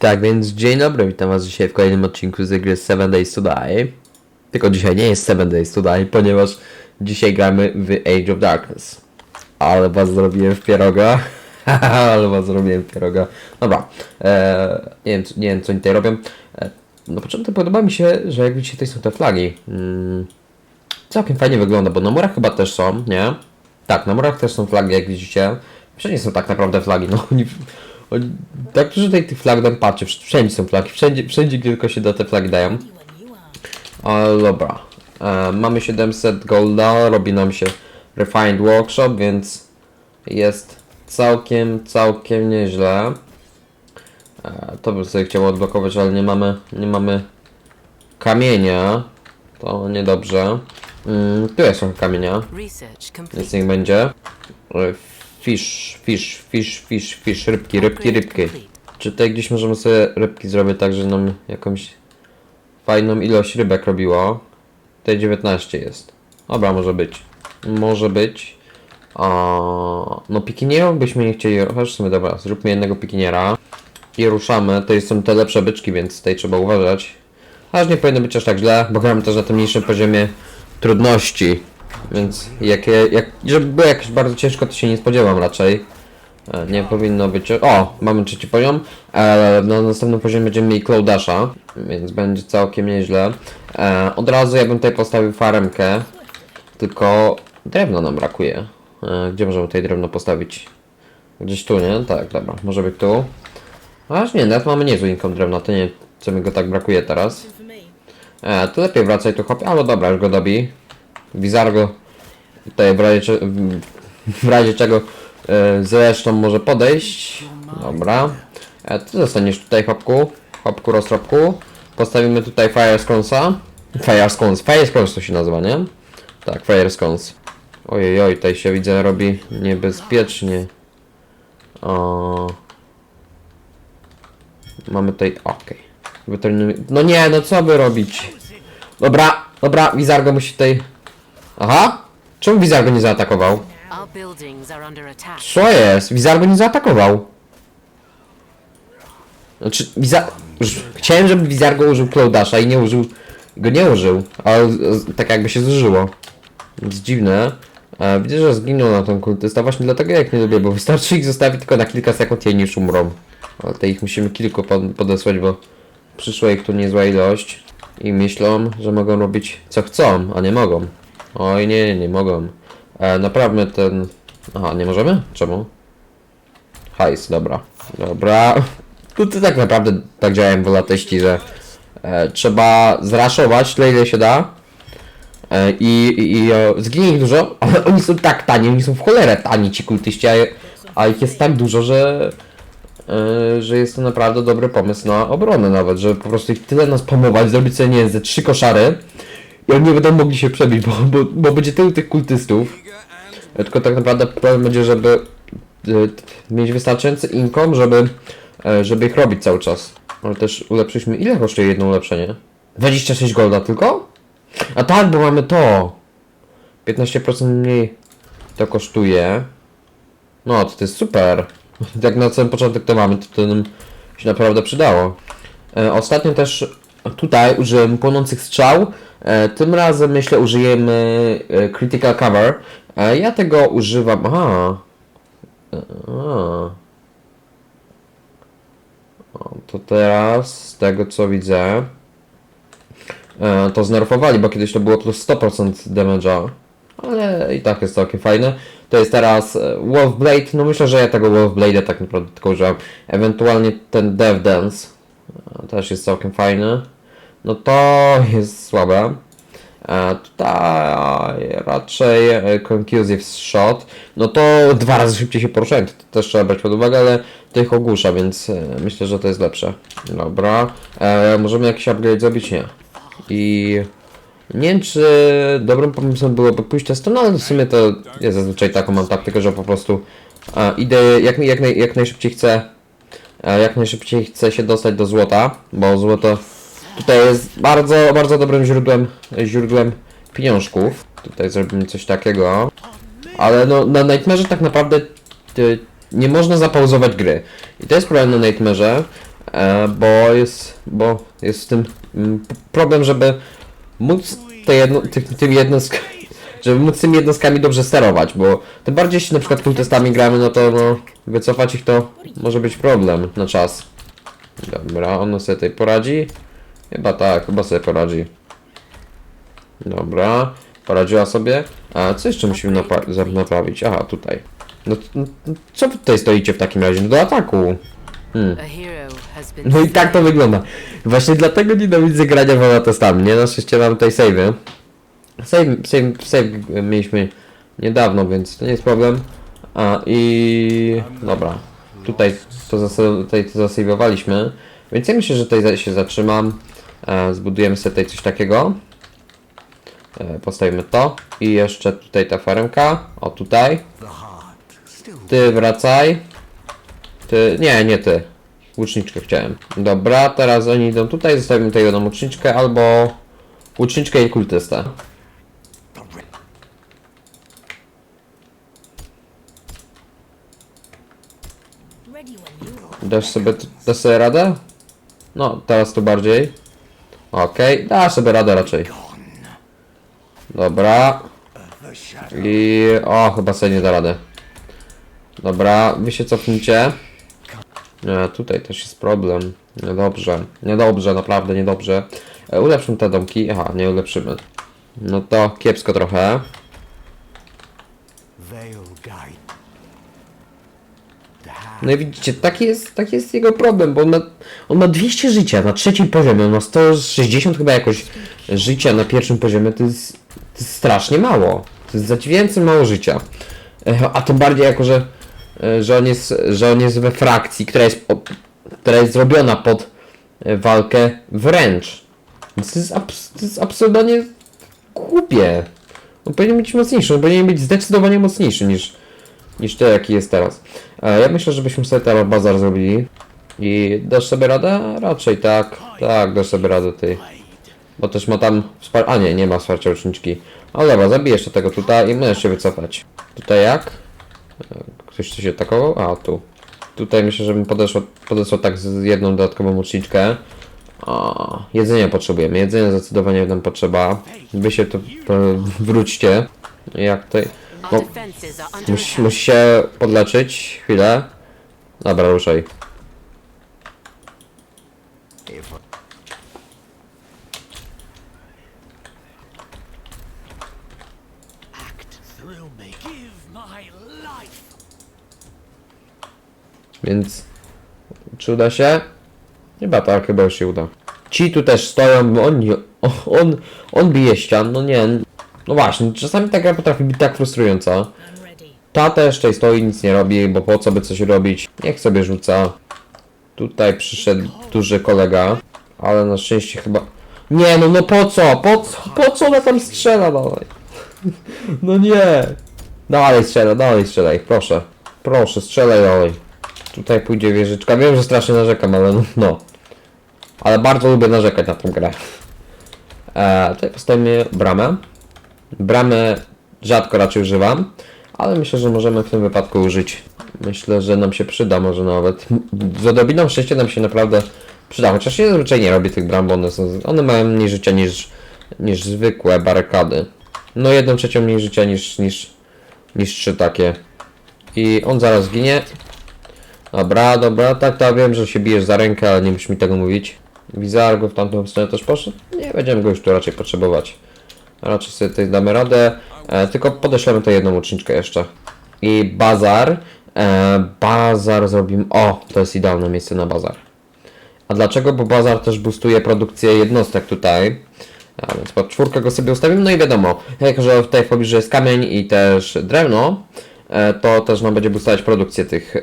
Tak więc dzień dobry, witam was dzisiaj w kolejnym odcinku z gry 7 Days to Die. Tylko dzisiaj nie jest 7 Days to Die, ponieważ dzisiaj gramy w Age of Darkness. Ale was zrobiłem w pieroga. Ale was zrobiłem w pieroga. Dobra, eee, nie, wiem, co- nie wiem co oni tutaj robią. E, na początku podoba mi się, że jak widzicie tutaj są te flagi. Mm, całkiem fajnie wygląda, bo na murach chyba też są, nie? Tak, na murach też są flagi, jak widzicie. Wszędzie są tak naprawdę flagi, no tak dużo tutaj tych flag tam patrzę, wsz- wszędzie są flagi, wszędzie, wszędzie gdzie tylko się da te flagi dają. Ale dobra, e, mamy 700 golda, robi nam się refined workshop, więc jest całkiem, całkiem nieźle. E, to bym sobie chciał odblokować, ale nie mamy, nie mamy kamienia. To niedobrze. Mm, tu jest są kamienia. Nic niech będzie. Fish, fish, fish, fish, fish, rybki, rybki, rybki. Czy tutaj gdzieś możemy sobie rybki zrobić tak, że nam jakąś fajną ilość rybek robiło? Tutaj 19 jest. Dobra, może być. Może być. A, no pikinierów byśmy nie chcieli, chociaż w sumie dobra, zróbmy jednego pikiniera. I ruszamy. To są te lepsze byczki, więc tutaj trzeba uważać. Aż nie powinno być aż tak źle, bo gramy też na tym niższym poziomie trudności. Więc jakie, jak, żeby było bardzo ciężko, to się nie spodziewam raczej. E, Nie powinno być. O, mamy trzeci poziom. E, na następnym poziomie będziemy mieli Cloudasha, więc będzie całkiem nieźle. E, od razu ja bym tutaj postawił faremkę. Tylko drewna nam brakuje. Gdzie możemy tutaj drewno postawić? Gdzieś tu, nie? Tak, dobra, może być tu. Aż nie, nawet mamy niezły income drewna, to nie co mi go tak brakuje teraz. E, to lepiej wracaj tu hop, ale dobra, już go dobi. Wizargo tutaj w razie, w- razie czego e, zresztą może podejść. Dobra. E, ty zostaniesz tutaj hopku, hopku roztropku. Postawimy tutaj Fire Sconesa. Fire Scones, Fire Scones to się nazywa, nie? Tak, Fire Scones. Ojej, oj, tutaj się widzę robi niebezpiecznie. O. Mamy tutaj, okej. Wytrenujemy- No nie, no co by robić? Dobra, dobra, Wizargo musi tutaj... Aha! Czemu Wizargo nie zaatakował? Our buildings are under attack. Co jest? Wizargo nie zaatakował. Znaczy, Wizar... już Chciałem, żeby Wizargo użył Cloudasha i nie użył... Go nie użył, ale tak jakby się zużyło. Więc dziwne. E, widzę, że zginął na tą kultysta, właśnie dlatego jak nie lubię, bo wystarczy ich zostawić tylko na kilka sekund i niż umrą. Ale te ich musimy kilku pod- podesłać, bo przyszła ich tu niezła ilość. I myślą, że mogą robić co chcą, a nie mogą. Oj nie, nie, nie mogą. E, naprawmy ten... Aha, nie możemy? Czemu? Hajs, dobra. Dobra. Tu tak naprawdę tak działają wolateści, że e, trzeba zraszować tyle ile się da. E, I, i, i zginie ich dużo, ale oni są tak tani, oni są w cholerę tani ci kultyści, a, a ich jest tak dużo, że e, że jest to naprawdę dobry pomysł na obronę nawet, że po prostu ich tyle nas pomować, zrobić sobie nie wiem, ze trzy koszary i oni nie będą mogli się przebić, bo, bo, bo będzie tylu tych kultystów. Tylko tak naprawdę problem będzie, żeby e, mieć wystarczający income, żeby, e, żeby ich robić cały czas. Ale też ulepszyliśmy. Ile kosztuje jedno ulepszenie? 26 golda tylko? A tak, bo mamy to. 15% mniej to kosztuje. No, to, to jest super. Jak na samym początek to mamy, to to nam się naprawdę przydało. E, ostatnio też tutaj użyłem płonących strzał. E, tym razem myślę użyjemy e, Critical Cover. E, ja tego używam. Aha. To teraz, z tego co widzę, to znerfowali, bo kiedyś to było plus 100% damage'a. Ale i tak jest całkiem fajne. To jest teraz Wolf Blade. No myślę, że ja tego Wolf Blade'a tak naprawdę tylko użyłem. Ewentualnie ten Death Dance. Też jest całkiem fajny. No to jest słabe. E, tutaj raczej e, Conclusive Shot. No to dwa razy szybciej się poruszałem. To też trzeba brać pod uwagę, ale to ich ogłusza, więc e, myślę, że to jest lepsze. Dobra. E, możemy jakiś upgrade zrobić? Nie. I nie wiem, czy dobrym pomysłem byłoby pójść z no ale w sumie to ja zazwyczaj taką mam taktykę, że po prostu e, idę jak, jak, naj, jak najszybciej chcę e, jak najszybciej chcę się dostać do złota, bo złoto tutaj jest bardzo, bardzo dobrym źródłem, źródłem pieniążków. Tutaj zrobimy coś takiego. Ale no na Nightmare'ze tak naprawdę nie można zapauzować gry. I to jest problem na Nightmare'ze, e, bo jest, bo jest w tym mm, problem, żeby móc te jedno, ty, tym żeby móc tymi jednostkami dobrze sterować, bo tym bardziej jeśli na przykład kultystami gramy, no to no, wycofać ich to może być problem na czas. Dobra, ono sobie tutaj poradzi. Chyba tak, chyba sobie poradzi. Dobra, poradziła sobie. A co jeszcze musimy naprawić? Aha, tutaj. No, no co wy tutaj stoicie w takim razie? No do ataku. Been No i tak to wygląda. Właśnie dlatego nienawidzę grania w testami, nie? Na szczęście mam tutaj save'y. Save, save, save mieliśmy niedawno, więc to nie jest problem. A i... Dobra. Tutaj to, zas- tutaj to zasejwowaliśmy. Więc ja myślę, że tutaj się zatrzymam. E, zbudujemy sobie tutaj coś takiego. E, postawimy to. I jeszcze tutaj ta faremka. O, tutaj. Ty wracaj. Ty, nie, nie ty. Łuczniczkę chciałem. Dobra, teraz oni idą tutaj, zostawimy tutaj jedną łuczniczkę albo łuczniczkę i kultystę. Dasz sobie, dasz sobie radę? No, teraz tu bardziej. Okej, dasz sobie radę raczej. Dobra. I... O, chyba sobie nie da radę. Dobra, wy się cofnijcie. Nie, tutaj też jest problem. Niedobrze. Niedobrze, naprawdę niedobrze. E, ulepszymy te domki. Aha, nie ulepszymy. No to kiepsko trochę. No i widzicie, taki jest, taki jest jego problem, bo on ma, on ma 200 życia na trzecim poziomie, on ma 160 chyba jakoś życia na pierwszym poziomie, to jest, to jest strasznie mało. To jest zadziwiająco mało życia. A tym bardziej jako, że, e, że, on jest, że on jest we frakcji, która jest, po- która jest zrobiona pod e, walkę wręcz. Więc to jest, abs, to jest absolutnie głupie. On powinien być mocniejszy, on powinien być zdecydowanie mocniejszy niż, niż to, jaki jest teraz. E, ja myślę, żebyśmy sobie teraz bazar zrobili. I dasz sobie radę? Raczej tak. Tak, dasz sobie radę ty. Bo też ma tam wsparcie. A nie, nie ma wsparcia uczniczki. Ale dobra, zabiję jeszcze tego tutaj i możesz się wycofać. Tutaj jak? E, Ktoś się atakował? A, tu. Tutaj myślę, żebym podeszło, podesłał tak z jedną dodatkową uczniczkę. O, jedzenia potrzebujemy. Jedzenia zdecydowanie nam potrzeba. Wy się tu wróćcie. Jak tutaj. No, defenses are under Musi, attack. musi się podleczyć. Chwilę. Dobra, ruszaj. Więc czy uda się? Chyba tak, chyba się uda. Ci tu też stoją, bo on, on, on bije ścian, no nie. No właśnie, czasami ta gra potrafi być tak frustrująca. Ta też tutaj stoi, nic nie robi, bo po co by coś robić? Niech sobie rzuca. Tutaj przyszedł duży kolega, ale na szczęście chyba... Nie, no no po co? Po co, po co ona tam strzela dalej? No nie! Dalej strzela, dalej strzelaj, proszę. Proszę, strzelaj dalej. Tutaj pójdzie wieżyczka. Wiem, że strasznie narzekam, ale no. no. Ale bardzo lubię narzekać na tą grę. E, tutaj postawimy bramę. Bramę rzadko raczej używam, ale myślę, że możemy w tym wypadku użyć. Myślę, że nam się przyda może nawet. Z odrobiną szczęścia nam się naprawdę przyda, chociaż ja zazwyczaj nie robię tych bram, bo one, są, one mają mniej życia niż, niż zwykłe barykady. No jedną trzecią mniej życia niż, niż, niż trzy takie. I on zaraz ginie. Dobra, dobra, tak, tak, wiem, że się bijesz za rękę, ale nie musisz mi tego mówić. Wizargo w tamtą stronę też poszedł? Nie będziemy go już tu raczej potrzebować. Raczej sobie tutaj damy radę. E, tylko podeślemy to jedną uczniczkę jeszcze. I bazar. E, bazar zrobimy. O, to jest idealne miejsce na bazar. A dlaczego? Bo bazar też boostuje produkcję jednostek tutaj. A więc pod czwórkę go sobie ustawimy. No i wiadomo, jako że tutaj w pobliżu jest kamień i też drewno, e, to też nam będzie boostować produkcję tych, e,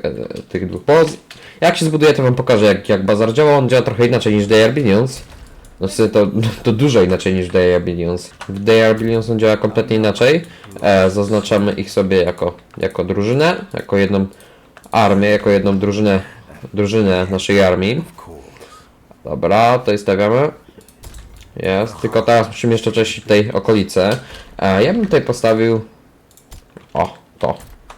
tych dwóch. Bo jak się zbuduje, to wam pokażę jak, jak bazar działa. On działa trochę inaczej niż Billions. No w sensie to, to dużo inaczej niż Day Billions. W Day Billions on działa kompletnie inaczej. E, zaznaczamy ich sobie jako, jako drużynę, jako jedną armię, jako jedną drużynę, drużynę naszej armii. Dobra, tutaj stawiamy. Jest, tylko teraz musimy jeszcze czyścić tej okolice. E, ja bym tutaj postawił... O, to.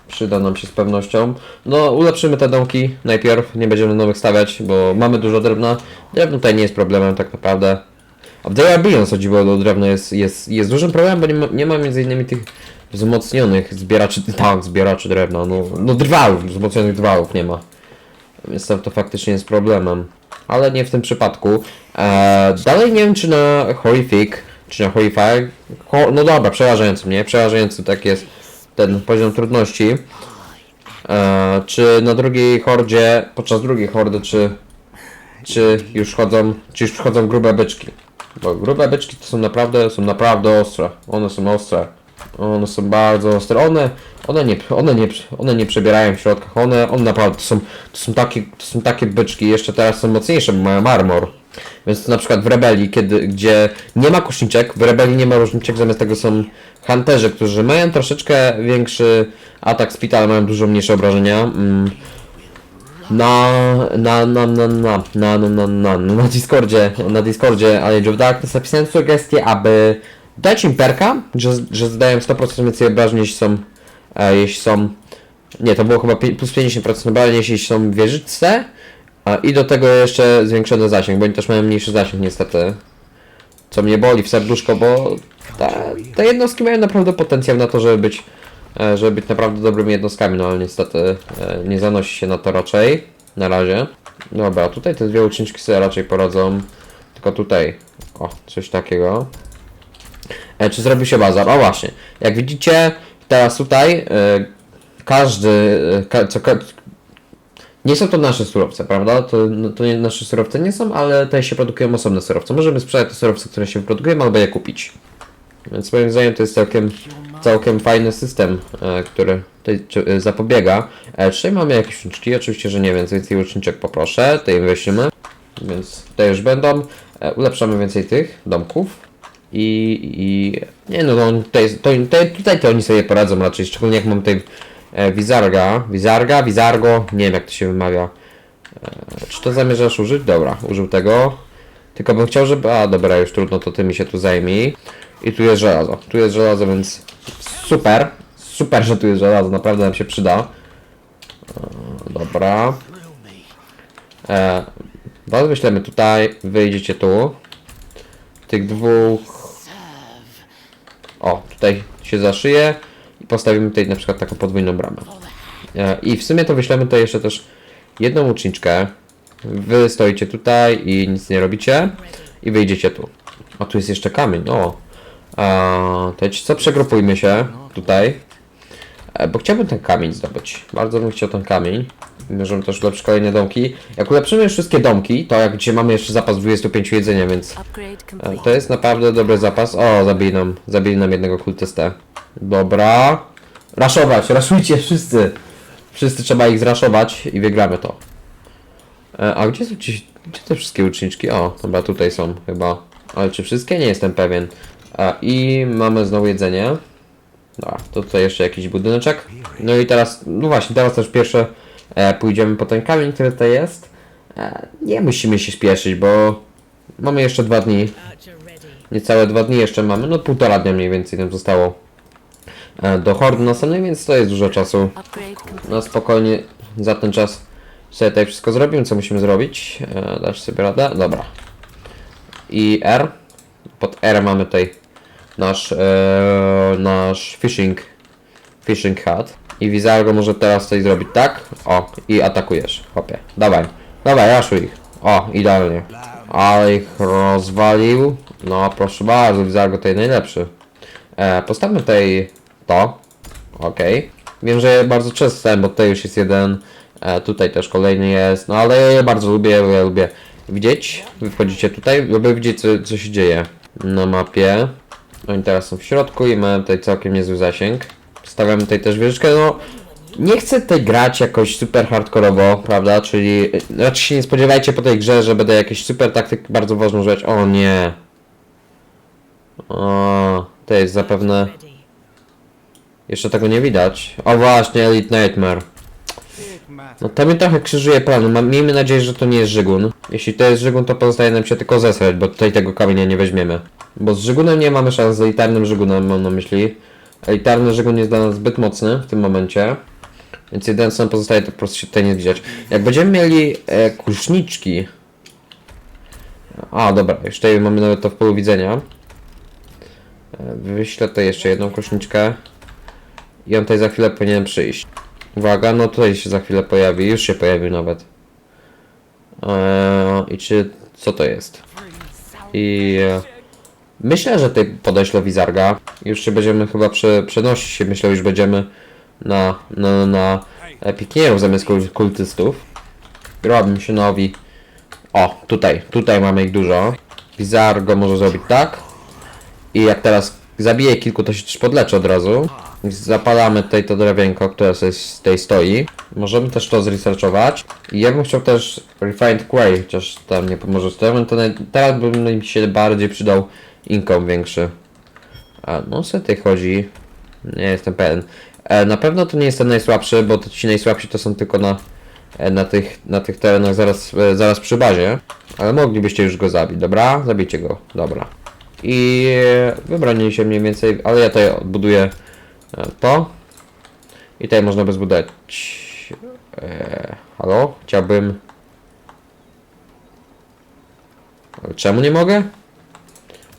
Przyda nam się z pewnością. No, ulepszymy te domki najpierw, nie będziemy nowych stawiać, bo mamy dużo drewna. Drewno tutaj nie jest problemem tak naprawdę. A w Diabion co dziwo do drewna jest, jest, jest dużym problemem, bo nie ma, nie ma między innymi tych wzmocnionych zbieraczy, tak, zbieraczy drewna, no, no drwałów, wzmocnionych drwałów nie ma. Więc to, faktycznie jest problemem. Ale nie w tym przypadku. Eee, dalej nie wiem czy na Horrific, czy na Horrify. Ho, no dobra, przerażający mnie, przerażający tak jest ten poziom trudności. Eee, czy na drugiej hordzie, podczas drugiej hordy, czy, czy już chodzą, czy już wchodzą grube byczki. Bo grube byczki to są naprawdę, są naprawdę ostre. One są ostre. One są bardzo ostre. One, one, nie, one, nie, one nie przebierają w środkach. One, one naprawdę to są, to są, takie, to są takie byczki. Jeszcze teraz są mocniejsze, bo mają armor. Więc na przykład w rebelii, kiedy, gdzie nie ma kuszniczek, w rebelii nie ma różniczek, zamiast tego są hunterzy, którzy mają troszeczkę większy atak speed, ale mają dużo mniejsze obrażenia. Mm. Na, na, na, na, na, na, na, na, na, na Discordzie, na Discordzie Age of Darkness napisałem sugestię, aby dać im perka, że, że zdają 100% więcej obrażeń, jeśli są, e, jeśli są, nie, to było chyba plus 50% obrażeń, jeśli są wieżyczce, i do tego jeszcze zwiększony zasięg, bo oni też mają mniejszy zasięg niestety, co mnie boli w serduszko, bo te, jednostki mają naprawdę potencjał na to, żeby być e, żeby być naprawdę dobrymi jednostkami, no ale niestety e, nie zanosi się na to raczej, na razie. Dobra, tutaj te dwie uczniczki sobie raczej poradzą, tylko tutaj, o, coś takiego. E, czy zrobi się bazar? O właśnie, jak widzicie, teraz tutaj e, każdy, ka, co, nie są to nasze surowce, prawda? To, no, to nie, nasze surowce nie są, ale tutaj się produkują osobne surowce. Możemy sprzedać te surowce, które się wyprodukują, albo je kupić. Więc moim zdaniem to jest całkiem, całkiem fajny system, e, który tutaj czy- e, zapobiega. E, tutaj mamy jakieś sztuczki, oczywiście, że nie, więc więcej łuczniczek poproszę, tutaj weźmiemy. Więc tutaj już będą. E, ulepszamy więcej tych domków. I, i nie no, no tutaj, to, tutaj, tutaj to oni sobie poradzą raczej, szczególnie jak mam tutaj Wizarga, Wizarga, Wizargo, nie wiem jak to się wymawia. E, czy to zamierzasz użyć? Dobra, użył tego. Tylko bym chciał, żeby... A, dobra, już trudno, to ty mi się tu zajmij. I tu jest żelazo. Tu jest żelazo, więc super. Super, że tu jest żelazo, naprawdę nam się przyda. E, dobra. E, was wyślemy tutaj, wyjdziecie tu. Tych dwóch... O, tutaj się zaszyje. I postawimy tutaj na przykład taką podwójną bramę. E, I w sumie to wyślemy tutaj jeszcze też jedną łuczniczkę. Wy stoicie tutaj i nic nie robicie. I wyjdziecie tu. A tu jest jeszcze kamień, o. A, to wiecie co, przegrupujmy się tutaj. E, Bo chciałbym ten kamień zdobyć. Bardzo bym chciał ten kamień. Możemy też ulepszyć kolejne domki. Jak ulepszymy już wszystkie domki, to jak dzisiaj mamy jeszcze zapas 25 jedzenia, więc e, to jest naprawdę dobry zapas. O, zabili nam, zabili nam jednego kultystę. Dobra. Raszować, raszujcie wszyscy. Wszyscy trzeba ich zraszować i wygramy to. E, A gdzie są ci, gdzie te wszystkie uczniczki? O, chyba tutaj są chyba. Ale czy wszystkie? Nie jestem pewien. A, I mamy znowu jedzenie. Dobra, to tutaj jeszcze jakiś budyneczek. No i teraz, no właśnie, teraz też pierwsze e, pójdziemy po ten kamień, który tutaj jest. E, nie musimy się śpieszyć, bo mamy jeszcze dwa dni. Niecałe dwa dni jeszcze mamy, no półtora dnia mniej więcej nam zostało e, do hordy następnej, więc to jest dużo czasu. No spokojnie za ten czas sobie tutaj wszystko zrobimy, co musimy zrobić. E, dasz sobie radę? Dobra. I R. Pod R mamy tutaj nasz, e, nasz fishing, fishing hut. I Wizargo może teraz coś zrobić tak. O, i atakujesz. Hopie. Dawaj. Dawaj, raszuj ich. O, idealnie. Ale ich rozwalił. No, proszę bardzo, Wizargo tutaj najlepszy. E, postawmy tutaj to. Okej. Wiem, że bardzo często bo tutaj już jest jeden. E, tutaj też kolejny jest. No ale ja bardzo lubię, ja lubię widzieć. Wy wchodzicie tutaj, lubię widzieć co, co się dzieje na mapie. Oni teraz są w środku i mają tutaj całkiem niezły zasięg. Stawiamy tutaj też wieżyczkę, no nie chcę tutaj grać jakoś super hardkorowo, prawda? Czyli y, raczej się nie spodziewajcie po tej grze, że będę jakieś super taktyk bardzo ważną rzecz. O nie. O, to jest zapewne. Jeszcze tego nie widać. O właśnie, Elite Nightmare. No to mnie trochę krzyżuje plan. Mam, miejmy nadzieję, że to nie jest Żygun. Jeśli to jest Żygun, to pozostaje nam się tylko zesrać, bo tutaj tego kamienia nie weźmiemy. Bo z Żygunem nie mamy szans, z elitarnym Żygunem mam na myśli. Elitarny Żygun jest dla nas zbyt mocny w tym momencie. Więc jedyne co nam pozostaje to po prostu się tutaj nie zbliżać. Jak będziemy mieli e, kuszniczki... A, dobra, tutaj mamy nawet to w polu widzenia. E, Wyślę tutaj jeszcze jedną kuszniczkę. I on tutaj za chwilę powinien przyjść. Uwaga, no tutaj się za chwilę pojawi, już się pojawił nawet. Eee, I czy... co to jest? I... E, myślę, że tutaj podeślę Wizarga. Już się będziemy chyba prze, przenosić się, myślę, już będziemy na, na, na piknierów zamiast kul- kultystów. Robię się nowi. O, tutaj, tutaj mamy ich dużo. Wizargo może zrobić tak. I jak teraz zabije kilku, to się też podleczy od razu. Zapalamy tutaj to drewienko, które sobie tutaj stoi. Możemy też to zresearchować. I ja bym chciał też Refined Quarry, chociaż tam nie pomoże z tym. To teraz by mi się bardziej przydał income większy. A no se tutaj chodzi. Nie jestem pewien. E, na pewno to nie jest ten najsłabszy, bo ci najsłabsi to są tylko na, e, na, tych, na tych terenach zaraz, e, zaraz przy bazie. Ale moglibyście już go zabić, dobra? Zabijcie go, dobra. I wybronili się mniej więcej, ale ja tutaj odbuduję to. I tutaj można by zbudować. E, halo? Chciałbym. Czemu nie mogę?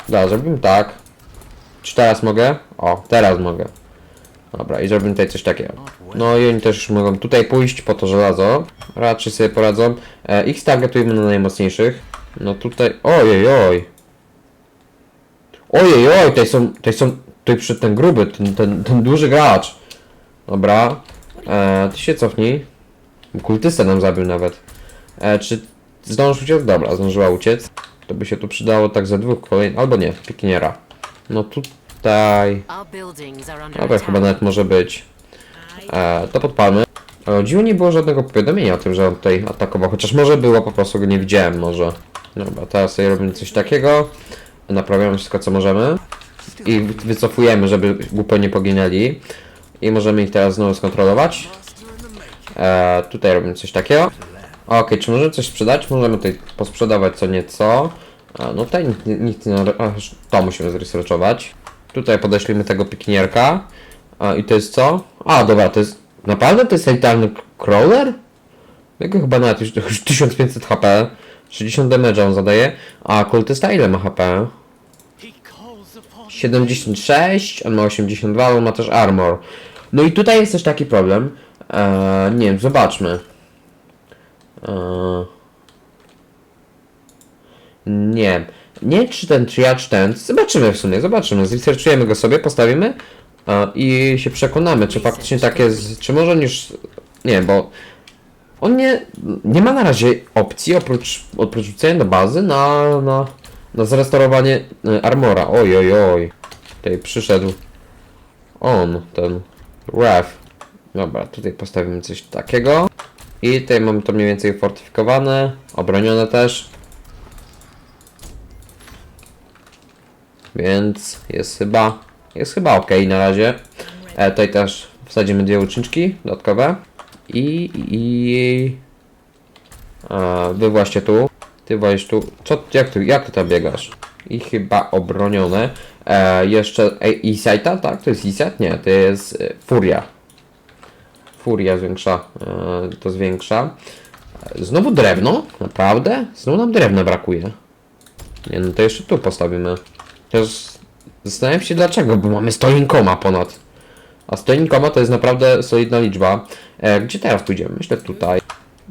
Dobra, zrobimy tak. Czy teraz mogę? O, teraz mogę. Dobra, i zrobimy tutaj coś takiego. No i oni też mogą tutaj pójść po to żelazo. Raczej sobie poradzą. E, ich targetujemy na najmocniejszych. No tutaj. Ojej, oj. Ojej, oj, tutaj są. Tutaj są. Tutaj przy ten gruby, ten, ten, ten duży gracz. Dobra. E, ty się cofnij. Kultystę nam zabił nawet. E, czy zdążysz uciec? Dobra, zdążyła uciec. To by się tu przydało tak ze dwóch kolejnych. Albo nie, pikniera. No tutaj. Dobra, attack. chyba nawet może być. E, to podpalmy. Ale dziwo nie było żadnego powiadomienia o tym, że on tutaj atakował. Chociaż może było, po prostu go nie widziałem może. Dobra, teraz sobie robimy coś takiego. Naprawiamy wszystko co możemy. I wycofujemy, żeby głupio nie poginęli. I możemy ich teraz znowu skontrolować. E, tutaj robimy coś takiego. Okej, czy możemy coś sprzedać? Możemy tutaj posprzedawać co nieco. A, no tutaj nikt, nikt nie... A, to musimy zresearchować. Tutaj podeślimy tego piknierka. A, I to jest co? A, dobra, to jest... Naprawdę to jest elitarny crawler? Jego chyba nawet już, już 1500 HP. 60 damage on zadaje. A kultysta ile ma HP? He calls upon 76, on ma 82, on ma też armor. No i tutaj jest też taki problem. Eee, nie wiem, zobaczmy. Eee, nie. Nie czy ten triacz ten. Zobaczymy w sumie, zobaczymy. Zresearchujemy go sobie, postawimy e, i się przekonamy, czy faktycznie tak jest. Czy może już. Nie bo on nie, nie ma na razie opcji oprócz, oprócz wrzucenia do bazy na, na, na zrestaurowanie e, armora. Oj, oj, oj. Tutaj przyszedł on, ten ref. Dobra, tutaj postawimy coś takiego. I tutaj mamy to mniej więcej fortyfikowane, obronione też. Więc jest chyba, jest chyba ok na razie. E, tutaj też wsadzimy dwie uczniczki dodatkowe. I, i, a, wy właśnie tu. Ty właśnie tu. Co, jak ty, jak ty tam biegasz? I chyba obronione. E, jeszcze e, Isajta, tak? To jest Isat? Nie, to jest e, Furia. Furia zwiększa, e, to zwiększa. E, Znowu drewno? Naprawdę? Znowu nam drewna brakuje. Nie, no to jeszcze tu postawimy. Też zastanawiam się dlaczego, bo mamy stolinkoma ponad. A stolinkoma to jest naprawdę solidna liczba. E, gdzie teraz pójdziemy? Myślę tutaj.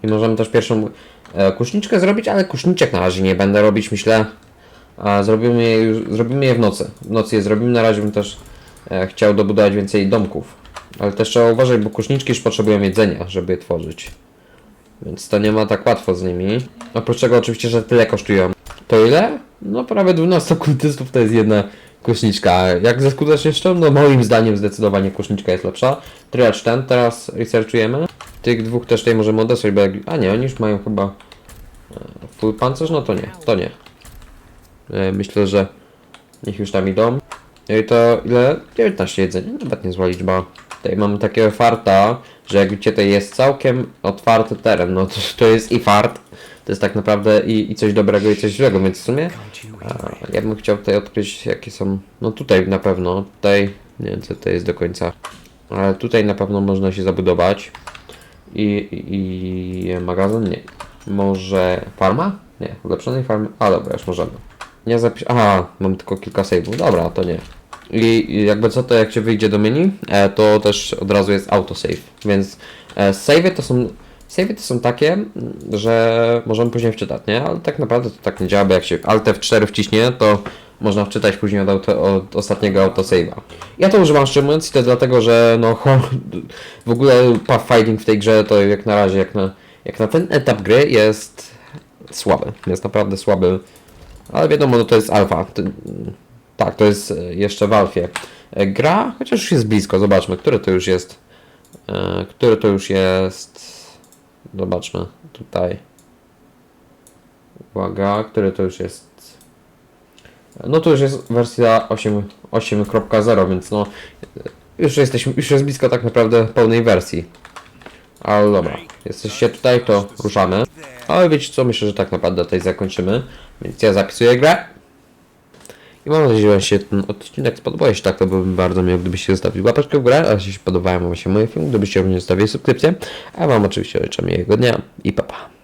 I możemy też pierwszą e, kuszniczkę zrobić, ale kuszniczek na razie nie będę robić, myślę. A zrobimy je, zrobimy je w nocy. W nocy je zrobimy, na razie bym też e, chciał dobudować więcej domków. Ale też trzeba uważać, bo kuszniczki już potrzebują jedzenia, żeby je tworzyć. Więc to nie ma tak łatwo z nimi. Oprócz tego oczywiście, że tyle kosztują. To ile? No prawie 12 kultystów to jest jedna kuszniczka. Jak ze skutecznością? No moim zdaniem zdecydowanie kuszniczka jest lepsza. Triacz ten teraz researchujemy. Tych dwóch też tutaj możemy odesłać, bo jak... A nie, oni już mają chyba e, full pancerz? No to nie, to nie. E, Myślę, że niech już tam idą. No i to ile? 19 jedzenia, nawet niezła liczba. Tutaj mamy takiego farta, że jak widzicie, to jest całkiem otwarty teren. No to, to jest i fart, to jest tak naprawdę i, i coś dobrego i coś złego, więc w sumie a, ja bym chciał tutaj odkryć jakie są, no tutaj na pewno, tutaj, nie wiem co to jest do końca, ale tutaj na pewno można się zabudować. I, i, i magazyn? Nie. Może farma? Nie, ulepszonej farmy? A dobra, już możemy. Nie zapisz. Aha, mam tylko kilka save'ów. Dobra, to nie. I, jakby co to jak się wyjdzie do menu, e, to też od razu jest autosave. Więc e, save'y to są. Save'y to są takie, że możemy później wczytać, nie? Ale tak naprawdę to tak nie działa, bo jak się Alt F4 wciśnie, to można wczytać później od, auto, od ostatniego autosave'a. Ja to używam szczerze mówiąc i to dlatego, że no w ogóle pathfinding w tej grze to jak na razie, jak na, jak na ten etap gry jest słaby. Jest naprawdę słaby. Ale wiadomo, no to jest alfa. Tak, to jest jeszcze w alfie. Gra, chociaż już jest blisko, zobaczmy, które to już jest. E, Które to już jest. Zobaczmy tutaj. Uwaga, które to już jest. No to już jest wersja 8 8.0, więc no już jesteśmy, już jest blisko tak naprawdę pełnej wersji. Ale dobra, jesteście tutaj, to ruszamy. Ale wiecie co, myślę, że tak naprawdę tutaj zakończymy. Więc ja zapisuję grę. I mam nadzieję, że się ten odcinek spodobał. Jeśli tak, to byłbym bardzo miły, gdybyście zostawili łapeczkę w górę. A jeśli podobają Wam się moje filmy, gdybyście również zostawili subskrypcję. A Wam oczywiście życzę miłego dnia i pa pa.